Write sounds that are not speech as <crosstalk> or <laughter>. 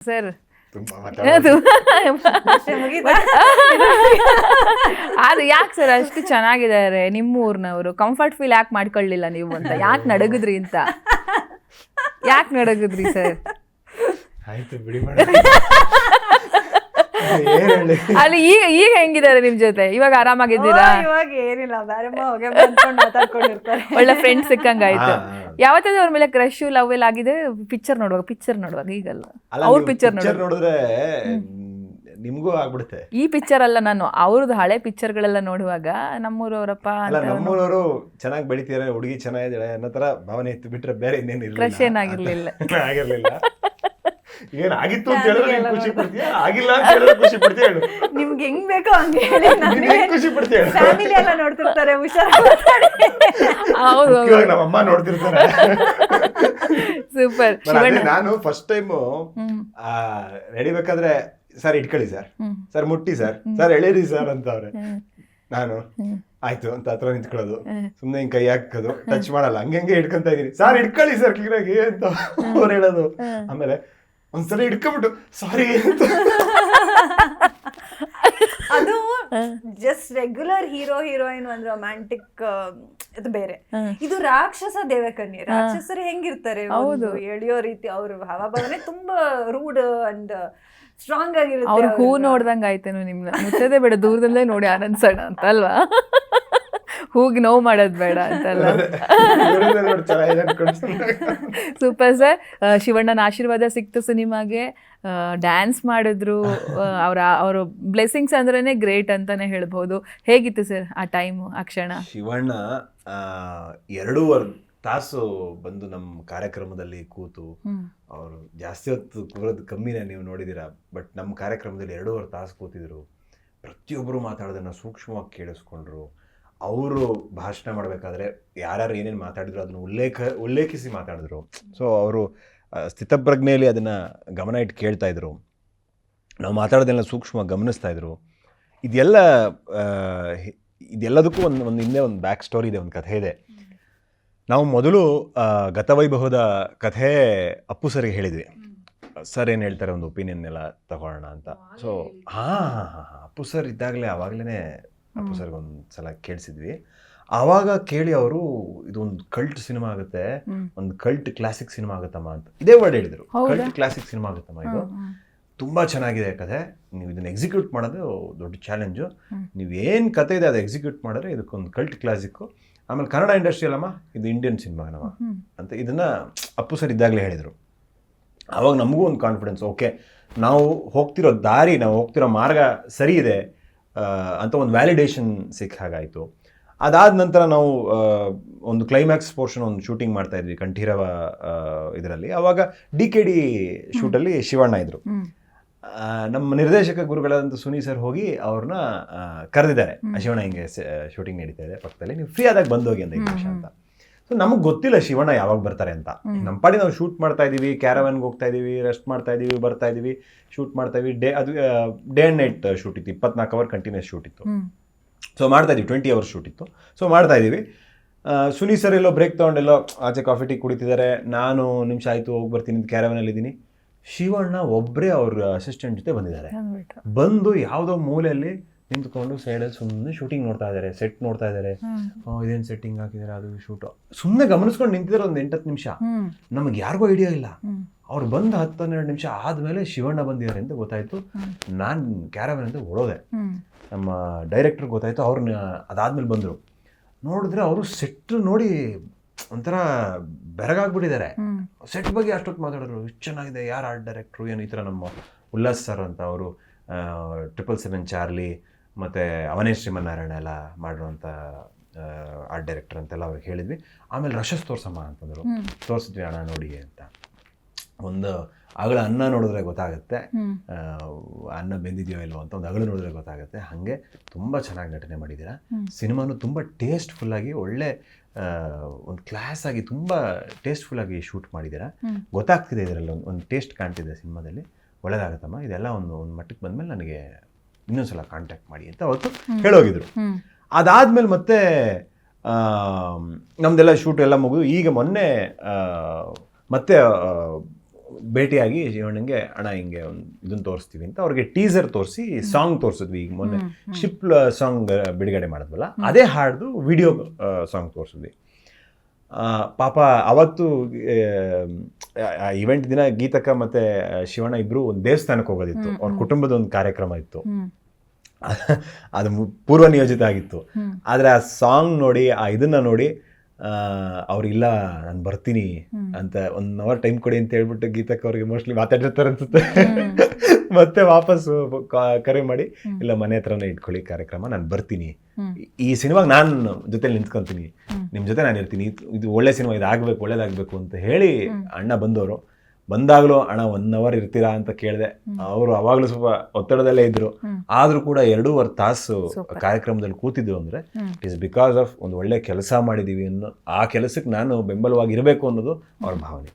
Sir. <laughs> ಅದು ಯಾಕ್ sir ಅಷ್ಟು ಚೆನ್ನಾಗಿದ್ದಾರೆ ನಿಮ್ಮ ಊರ್ನವರು ಕಂಫರ್ಟ್ ಫೀಲ್ ಯಾಕೆ ಮಾಡ್ಕೊಳ್ಳಿಲ್ಲ ನೀವು ಅಂತ? ಯಾಕೆ ನಡಗಿದ್ರಿ ಅಂತ? ಯಾಕೆ ನಡಗಿದ್ರಿ ಸರ್? ಆಯ್ತು ಬಿಡಿ ಅಲ್ಲಿ ಈಗ ಈಗ ಹೆಂಗಿದ್ದಾರೆ ನಿಮ್ ಜೊತೆ? ಇವಾಗ ಆರಾಮಾಗಿದ್ದೀರಾ ಇವಾಗ ಏನಿಲ್ಲ. ಹೋಗಿ ಮಾತಾಡ್ಕೊಂಡಿರ್ತಾರೆ. ಒಳ್ಳೆ ಫ್ರೆಂಡ್ ಸಿಕ್ಕಂಗಾಯ್ತು. ಆಯ್ತು. ಯಾವತ್ತಾದ್ರೂ ಅವ್ರ ಮೇಲೆ ಕ್ರಶ್ ಲವ್ ಎಲ್ಲ ಆಗಿದೆ ಪಿಕ್ಚರ್ ನೋಡುವಾಗ ಪಿಕ್ಚರ್ ನೋಡುವಾಗ ಈಗಲ್ಲ. ಅವ್ರ ಪಿಕ್ಚರ್ ನೋಡಿದ್ರೆ ನಿಮ್ಗೂ ಆಗ್ಬಿಡುತ್ತೆ. ಈ ಪಿಕ್ಚರ್ ಅಲ್ಲ ನಾನು ಅವ್ರದ್ದು ಹಳೆ ಪಿಕ್ಚರ್ಗಳೆಲ್ಲ ನೋಡುವಾಗ ನಮ್ಮೂರವರಪ್ಪ ನಮ್ಮೂರವರು ಚೆನ್ನಾಗಿ ಬೆಳಿತೀರ ಹುಡುಗಿ ಚೆನ್ನಾಗಿದ್ದಾಳೆ ಅನ್ನೋ ತರ ಭಾವನೆ ಇತ್ತು ಬಿಟ್ರೆ ಬೇರೆ ಇನ್ನೇನಿಲ್ಲ ಕ್ರಶ್ ಏನಾಗಿರ್ಲಿಲ್ಲ. <laughs> ಆಗಿರ್ಲಿಲ್ಲ. ಏನ್ ಆಗಿತ್ತು ಅಂತ ಹೇಳಿದ್ರೆ ನೀನ್ ಖುಷಿ ಪಡ್ತೀಯ? ಆಗಿಲ್ಲ ಅಂತ ಹೇಳಿದ್ರೆ ಖುಷಿ ಪಡ್ತೀಯ ಹೇಳು? ನಿಮ್ಗೆ ಹೆಂಗ್ ಬೇಕೋ ಹಂಗೆ ಹೇಳಿ ನೀನ್ ಹೆಂಗ್ ಖುಷಿ ಪಡ್ತೀಯ ಹೇಳು? ಫ್ಯಾಮಿಲಿ ಎಲ್ಲ ನೋಡ್ತಿರ್ತಾರೆ ಹುಷಾರ್ ಹೌದು ಇವಾಗ ನಮ್ಮ ಅಮ್ಮ ನೋಡ್ತಿರ್ತಾರೆ. ಸೂಪರ್ ಅದೇ ನಾನು ಫಸ್ಟ್ ಟೈಮ್ ಆ ರೆಡಿ ಬೇಕಾದ್ರೆ ಸರ್ ಇಟ್ಕೊಳ್ಳಿ ಸರ್. ಸರ್ ಮುಟ್ಟಿ ಸರ್. ಸರ್ ಎಳೀರಿ ಸರ್ ಅಂತ ಅವ್ರೆ ನಾನು. ಆಯ್ತು ಅಂತ ಹತ್ರ ನಿಂತ್ಕೊಳ್ಳೋದು. ಸುಮ್ಮನೆ ಸುಮ್ನೆ ಹಿಂಗ್ ಕೈ ಹಾಕೋದು ಟಚ್ ಮಾಡಲ್ಲ. ಹಂಗೆ ಇಟ್ಕೊಂತ ಇದೀನಿ. ಸರ್ ಇಟ್ಕೊಳ್ಳಿ ಸರ್ ಕ್ಲೀನ್ ಆಗಿ ಅಂತ ಅವ್ರು ಹೇಳೋದು. ಆಮೇಲೆ ಒಂದ್ಸಲ ಹಿಡ್ಕೊಂಬಿಟ್ಟು ಸಾರಿ ಅಂತ. ಅದು ಜಸ್ಟ್ ರೆಗ್ಯುಲರ್ ಹೀರೋ ಹೀರೋಯಿನ್ ಒಂದು ರೊಮ್ಯಾಂಟಿಕ್ ಇದು ಬೇರೆ. ಇದು ರಾಕ್ಷಸ ದೇವಕನ್ಯ. ರಾಕ್ಷಸರು ಹೆಂಗಿರ್ತಾರೆ? ಹೌದು. ಒಂದು ಎಳೆಯೋ ರೀತಿ ಅವ್ರ ಭಾವಭಾವನೆ ತುಂಬಾ ರೂಡ್ ಅಂಡ್ ಸ್ಟ್ರಾಂಗ್ ಆಗಿರುತ್ತೆ ಅವ್ರ ಹೂ ನೋಡ್ದಂಗ್ ಆಯ್ತೇನು ನಿಮ್ಗೆ. ಮುಚ್ಚದೆ ಬೇಡ ದೂರದಲ್ಲೇ ನೋಡಿ ಆನಂದ್ಸೋಣ ಅಂತ ಅಲ್ವಾ? ಹೂಗಿ ನೋವು ಮಾಡೋದು ಬೇಡ ಅಂತಲ್ಲ. ಸೂಪರ್ ಸರ್ ಶಿವಣ್ಣನ ಆಶೀರ್ವಾದ ಸಿಕ್ತು ಸಿನಿಮಾಗೆ. ಡ್ಯಾನ್ಸ್ ಮಾಡಿದ್ರು. ಅವರ ಅವರ ಬ್ಲೆಸ್ಸಿಂಗ್ಸ್ ಅಂದ್ರೇನೆ ಗ್ರೇಟ್ ಅಂತಾನೆ ಹೇಳ್ಬೋದು. ಹೇಗಿತ್ತು ಸರ್ ಆ ಟೈಮು ಆ ಕ್ಷಣ? ಶಿವಣ್ಣ ಎರಡೂವರೆ ತಾಸು ಬಂದು ನಮ್ಮ ಕಾರ್ಯಕ್ರಮದಲ್ಲಿ ಕೂತು. ಅವರು ಜಾಸ್ತಿ ಹೊತ್ತು ಕೂರೋದು ಕಮ್ಮಿನೇ ನೀವು ನೋಡಿದ್ದೀರಾ ಬಟ್ ನಮ್ಮ ಕಾರ್ಯಕ್ರಮದಲ್ಲಿ ಎರಡೂವರೆ ತಾಸು ಕೂತಿದ್ರು. ಪ್ರತಿಯೊಬ್ಬರು ಮಾತಾಡೋದನ್ನು ಸೂಕ್ಷ್ಮವಾಗಿ ಕೇಳಿಸ್ಕೊಂಡ್ರು. ಅವರು ಭಾಷಣ ಮಾಡಬೇಕಾದ್ರೆ ಯಾರ್ಯಾರು ಏನೇನು ಮಾತಾಡಿದ್ರು ಅದನ್ನು ಉಲ್ಲೇಖ ಉಲ್ಲೇಖಿಸಿ ಮಾತಾಡಿದ್ರು ಸೊ ಅವರು ಸ್ಥಿತಪ್ರಜ್ಞೆಯಲ್ಲಿ ಅದನ್ನು ಗಮನ ಇಟ್ಟು ಕೇಳ್ತಾ ಇದ್ರು ನಾವು ಮಾತಾಡೋದೆಲ್ಲ ಸೂಕ್ಷ್ಮ ಗಮನಿಸ್ತಾ ಇದ್ರು ಇದೆಲ್ಲ ಇದೆಲ್ಲದಕ್ಕೂ ಒಂದು ಒಂದು ಹಿಂದೆ ಒಂದು ಬ್ಯಾಕ್ ಸ್ಟೋರಿ ಇದೆ ಒಂದು ಕಥೆ ಇದೆ ನಾವು ಮೊದಲು ಗತವೈಭವದ ಕಥೆ ಅಪ್ಪು ಸರ್ಗೆ ಹೇಳಿದ್ವಿ ಸರ್ ಏನು ಹೇಳ್ತಾರೆ ಒಂದು ಒಪಿನಿಯನ್ ಎಲ್ಲ ತಗೊಳ್ಳೋಣ ಅಂತ ಸೊ ಹಾಂ ಹಾಂ ಹಾಂ ಅಪ್ಪು ಸರ್ ಇದ್ದಾಗಲೇ ಆವಾಗಲೇ ಅಪ್ಪು ಸರ್ಗೆ ಒಂದು ಸಲ ಕೇಳಿಸಿದ್ವಿ. ಆವಾಗ ಕೇಳಿ ಅವರು ಇದೊಂದು ಕಲ್ಟ್ ಸಿನಿಮಾ ಆಗುತ್ತೆ. ಒಂದು ಕಲ್ಟ್ ಕ್ಲಾಸಿಕ್ ಸಿನಿಮಾ ಆಗುತ್ತಮ್ಮ ಅಂತ. ಇದೇ ವರ್ಡ್ ಹೇಳಿದ್ರು. ಕಲ್ಟ್ ಕ್ಲಾಸಿಕ್ ಸಿನಿಮಾ ಆಗುತ್ತಮ್ಮ ಇದು. ತುಂಬಾ ಚೆನ್ನಾಗಿದೆ ಕಥೆ. ನೀವು ಇದನ್ನ ಎಕ್ಸಿಕ್ಯೂಟ್ ಮಾಡೋದು ದೊಡ್ಡ ಚಾಲೆಂಜು. ನೀವು ಏನು ಕತೆ ಇದೆ ಅದು ಎಕ್ಸಿಕ್ಯೂಟ್ ಮಾಡಿದ್ರೆ ಇದಕ್ಕೊಂದು ಕಲ್ಟ್ ಕ್ಲಾಸಿಕ್ಕು ಆಮೇಲೆ ಕನ್ನಡ ಇಂಡಸ್ಟ್ರಿ ಅಲ್ಲಮ್ಮ ಇದು ಇಂಡಿಯನ್ ಸಿನಿಮಾ ನಮ್ಮ ಅಂತ ಇದನ್ನು ಅಪ್ಪು ಸರ್ ಇದ್ದಾಗಲೇ ಹೇಳಿದರು. ಆವಾಗ ನಮಗೂ ಒಂದು ಕಾನ್ಫಿಡೆನ್ಸ್ ಓಕೆ ನಾವು ಹೋಗ್ತಿರೋ ದಾರಿ ನಾವು ಹೋಗ್ತಿರೋ ಮಾರ್ಗ ಸರಿ ಇದೆ. ಅಂತ ಒಂದು ವ್ಯಾಲಿಡೇಷನ್ ಸಿಕ್ಕ ಹಾಗಾಯಿತು. ಅದಾದ ನಂತರ ನಾವು ಒಂದು ಕ್ಲೈಮ್ಯಾಕ್ಸ್ ಪೋರ್ಷನ್ ಒಂದು ಶೂಟಿಂಗ್ ಮಾಡ್ತಾ ಇದ್ವಿ ಕಂಠೀರವ ಇದರಲ್ಲಿ. ಅವಾಗ ಡಿ ಕೆ ಡಿ ಶೂಟಲ್ಲಿ ಶಿವಣ್ಣ ಇದ್ರು. ನಮ್ಮ ನಿರ್ದೇಶಕ ಗುರುಗಳಾದಂಥ ಸುನಿ ಸರ್ ಹೋಗಿ ಅವ್ರನ್ನ ಕರೆದಿದ್ದಾರೆ. ಶಿವಣ್ಣ ಹಿಂಗೆ ಶೂಟಿಂಗ್ ನಡೀತಾ ಇದೆ ಪಕ್ಕದಲ್ಲಿ. ನೀವು ಫ್ರೀ ಆದಾಗ ಬಂದೋಗಿ ಅಂತ ಅಂತ. ಸೊ ನಮಗೆ ಗೊತ್ತಿಲ್ಲ ಶಿವಣ್ಣ ಯಾವಾಗ ಬರ್ತಾರೆ ಅಂತ. ನಮ್ಮ ಪಾಡಿ ನಾವು ಶೂಟ್ ಮಾಡ್ತಾ ಇದೀವಿ ಕ್ಯಾರವನ್ಗೆ ಹೋಗ್ತಾ ಇದೀವಿ ರೆಸ್ಟ್ ಮಾಡ್ತಾ ಇದೀವಿ ಬರ್ತಾ ಇದೀವಿ ಶೂಟ್ ಮಾಡ್ತಾ ಇದೀವಿ. ಡೇ ಅದು ಡೇ ಆ್ಯಂಡ್ ನೈಟ್ ಶೂಟ್ ಇತ್ತು ಇಪ್ಪತ್ನಾಲ್ಕು ಅವರ್ ಕಂಟಿನ್ಯೂಸ್ ಶೂಟ್ ಇತ್ತು. ಸೊ ಮಾಡ್ತಾ ಇದೀವಿ ಟ್ವೆಂಟಿ ಅವರ್ಸ್ ಶೂಟ್ ಇತ್ತು. ಸೊ ಮಾಡ್ತಾ ಇದೀವಿ. ಸುನಿ ಸರ್ ಎಲ್ಲೋ ಬ್ರೇಕ್ ತೊಗೊಂಡೆಲ್ಲೋ ಆಚೆ ಕಾಫಿ ಟೀ ಕುಡಿತಿದ್ದಾರೆ ನಾನು ನಿಮಿಷ ಆಯಿತು ಹೋಗಿ ಬರ್ತೀನಿ ಕ್ಯಾರವನಲ್ಲಿ ಇದ್ದೀನಿ. ಶಿವಣ್ಣ ಒಬ್ಬರೇ ಅವ್ರ ಅಸಿಸ್ಟೆಂಟ್ ಜೊತೆ ಬಂದಿದ್ದಾರೆ. ಬಂದು ಯಾವುದೋ ಮೂಲೆಯಲ್ಲಿ ನಿಂತ್ಕೊಂಡು ಸೈಡಲ್ಲಿ ಸುಮ್ಮನೆ ಶೂಟಿಂಗ್ ನೋಡ್ತಾ ಇದ್ದಾರೆ ಸೆಟ್ ನೋಡ್ತಾ ಇದ್ದಾರೆ ಇದೇನ್ ಸೆಟ್ಟಿಂಗ್ ಹಾಕಿದಾರೆ ಅದು ಶೂಟ್ ಸುಮ್ಮನೆ ಗಮನಿಸ್ಕೊಂಡು ನಿಂತಿದ್ದಾರೆ ಒಂದು ಎಂಟತ್ತು ನಿಮಿಷ. ನಮಗೆ ಯಾರಿಗೂ ಐಡಿಯಾ ಇಲ್ಲ. ಅವ್ರು ಬಂದು ಹತ್ತು ಹನ್ನೆರಡು ನಿಮಿಷ ಆದಮೇಲೆ ಶಿವಣ್ಣ ಬಂದಿದ್ದಾರೆ ಅಂತ ಗೊತ್ತಾಯಿತು. ನಾನು ಕ್ಯಾರವನ್ ಅಂತ ಓಡೋದೆ. ನಮ್ಮ ಡೈರೆಕ್ಟರ್ ಗೊತ್ತಾಯಿತು ಅವ್ರನ್ನ ಅದಾದ್ಮೇಲೆ ಬಂದರು. ನೋಡಿದ್ರೆ ಅವರು ಸೆಟ್ ನೋಡಿ ಒಂಥರ ಬೆರಗಾಗ್ಬಿಟ್ಟಿದ್ದಾರೆ. ಸೆಟ್ ಬಗ್ಗೆ ಅಷ್ಟೊತ್ತು ಮಾತಾಡಿದ್ರು. ಇಷ್ಟು ಚೆನ್ನಾಗಿದೆ ಯಾರು ಆರ್ಟ್ ಡೈರೆಕ್ಟ್ರು ಏನು ಈ ಥರ ನಮ್ಮ ಉಲ್ಲಾಸ್ ಸರ್ ಅಂತ ಅವರು ಟ್ರಿಪಲ್ ಸೆವೆನ್ ಚಾರ್ಲಿ ಮತ್ತು ಅವನೇ ಶ್ರೀಮನ್ನಾರಾಯಣ ಎಲ್ಲ ಮಾಡಿರುವಂಥ ಆರ್ಟ್ ಡೈರೆಕ್ಟರ್ ಅಂತೆಲ್ಲ ಅವ್ರಿಗೆ ಹೇಳಿದ್ವಿ. ಆಮೇಲೆ ರಶಸ್ ತೋರ್ಸಮ್ಮ ಅಂತಂದರು. ತೋರಿಸಿದ್ವಿ ಅಣ್ಣ ನೋಡಿ ಅಂತ. ಒಂದು ಅಗಳ ಅನ್ನ ನೋಡಿದ್ರೆ ಗೊತ್ತಾಗುತ್ತೆ. ಅನ್ನ ಬೆಂದಿದೆಯೋ ಇಲ್ವೋ ಅಂತ ಒಂದು ಅಗಳು ನೋಡಿದ್ರೆ ಗೊತ್ತಾಗುತ್ತೆ. ಹಾಗೆ ತುಂಬ ಚೆನ್ನಾಗಿ ನಟನೆ ಮಾಡಿದ್ದೀರಾ. ಸಿನಿಮಾನು ತುಂಬ ಟೇಸ್ಟ್ಫುಲ್ಲಾಗಿ ಒಳ್ಳೆ ಒಂದು ಕ್ಲಾಸ್ ಆಗಿ ತುಂಬ ಟೇಸ್ಟ್ಫುಲ್ಲಾಗಿ ಶೂಟ್ ಮಾಡಿದ್ದೀರಾ. ಗೊತ್ತಾಗ್ತಿದೆ ಇದರಲ್ಲಿ ಒಂದು ಒಂದು ಟೇಸ್ಟ್ ಕಾಣ್ತಿದೆ ಸಿನಿಮಾದಲ್ಲಿ. ಒಳ್ಳೇದಾಗತ್ತಮ್ಮ. ಇದೆಲ್ಲ ಒಂದು ಒಂದು ಮಟ್ಟಕ್ಕೆ ಬಂದಮೇಲೆ ನನಗೆ ಇನ್ನೊಂದ್ಸಲ ಕಾಂಟ್ಯಾಕ್ಟ್ ಮಾಡಿ ಅಂತ ಅವತ್ತು ಹೇಳೋಗಿದ್ರು. ಅದಾದ್ಮೇಲೆ ಮತ್ತೆ ನಮ್ದೆಲ್ಲ ಶೂಟ್ ಎಲ್ಲ ಮುಗಿದು ಈಗ ಮೊನ್ನೆ ಮತ್ತೆ ಭೇಟಿಯಾಗಿ ಶಿವಣ್ಣಂಗೆ ಅಣ್ಣ ಹಿಂಗೆ ಒಂದು ಇದನ್ನು ತೋರಿಸ್ತೀವಿ ಅಂತ ಅವ್ರಿಗೆ ಟೀಸರ್ ತೋರಿಸಿ ಸಾಂಗ್ ತೋರಿಸಿದ್ವಿ ಈಗ ಮೊನ್ನೆ. ಶಿಪ್ ಸಾಂಗ್ ಬಿಡುಗಡೆ ಮಾಡಿದ್ವಲ್ಲ ಅದೇ ಹಾಡ್ದು ವಿಡಿಯೋ ಸಾಂಗ್ ತೋರಿಸಿದ್ವಿ. ಆ, ಪಾಪ ಅವತ್ತು ಇವೆಂಟ್ ದಿನ ಗೀತಕ ಮತ್ತೆ ಶಿವಣ್ಣ ಇಬ್ರು ಒಂದು ದೇವಸ್ಥಾನಕ್ಕೆ ಹೋಗೋದಿತ್ತು. ಅವ್ರ ಕುಟುಂಬದ ಒಂದು ಕಾರ್ಯಕ್ರಮ ಇತ್ತು. <laughs> ಅದು ಪೂರ್ವ ನಿಯೋಜಿತ ಆಗಿತ್ತು. ಆದ್ರೆ ಆ ಸಾಂಗ್ ನೋಡಿ ಆ ಇದನ್ನ ನೋಡಿ ಆ, ಅವ್ರಿಲ್ಲ ನಾನು ಬರ್ತೀನಿ ಅಂತ ಒನ್ ಅವರ್ ಟೈಮ್ ಕೊಡಿ ಅಂತ ಹೇಳ್ಬಿಟ್ಟು ಗೀತಕ್ಕೆ ಅವ್ರಿಗೆ ಮೋಸ್ಟ್ಲಿ ಮಾತಾಡಿರ್ತಾರೆ ಅನ್ಸುತ್ತೆ. ಮತ್ತೆ ವಾಪಸ್ ಕರೆ ಮಾಡಿ ಇಲ್ಲ ಮನೆ ಹತ್ರನೇ ಇಟ್ಕೊಳ್ಳಿ ಕಾರ್ಯಕ್ರಮ ನಾನು ಬರ್ತೀನಿ. ಈ ಸಿನಿಮಾಗ ನಾನು ಜೊತೆಲಿ ನಿಂತ್ಕೊಂತೀನಿ. ನಿಮ್ಮ ಜೊತೆ ನಾನು ಇರ್ತೀನಿ. ಇದು- ಒಳ್ಳೆ ಸಿನಿಮಾ ಇದು ಆಗಬೇಕು ಒಳ್ಳೇದಾಗಬೇಕು ಅಂತ ಹೇಳಿ ಅಣ್ಣ ಬಂದವರು. ಬಂದಾಗಲೂ ಅಣ್ಣ ಒನ್ ಅವರ್ ಇರ್ತೀರಾ? ಅಂತ ಕೇಳಿದೆ. ಅವರು ಅವಾಗಲೂ ಸ್ವಲ್ಪ ಒತ್ತಡದಲ್ಲೇ ಇದ್ರು. ಆದ್ರೂ ಕೂಡ ಎರಡೂವರೆ ತಾಸು ಕಾರ್ಯಕ್ರಮದಲ್ಲಿ ಕೂತಿದ್ರು ಅಂದ್ರೆ ಇಟ್ ಇಸ್ ಬಿಕಾಸ್ ಆಫ್ ಒಂದು ಒಳ್ಳೆ ಕೆಲಸ ಮಾಡಿದೀವಿ ಅನ್ನೋ ಆ ಕೆಲಸಕ್ಕೆ ನಾನು ಬೆಂಬಲವಾಗಿ ಇರಬೇಕು ಅನ್ನೋದು ಅವ್ರ ಭಾವನೆ.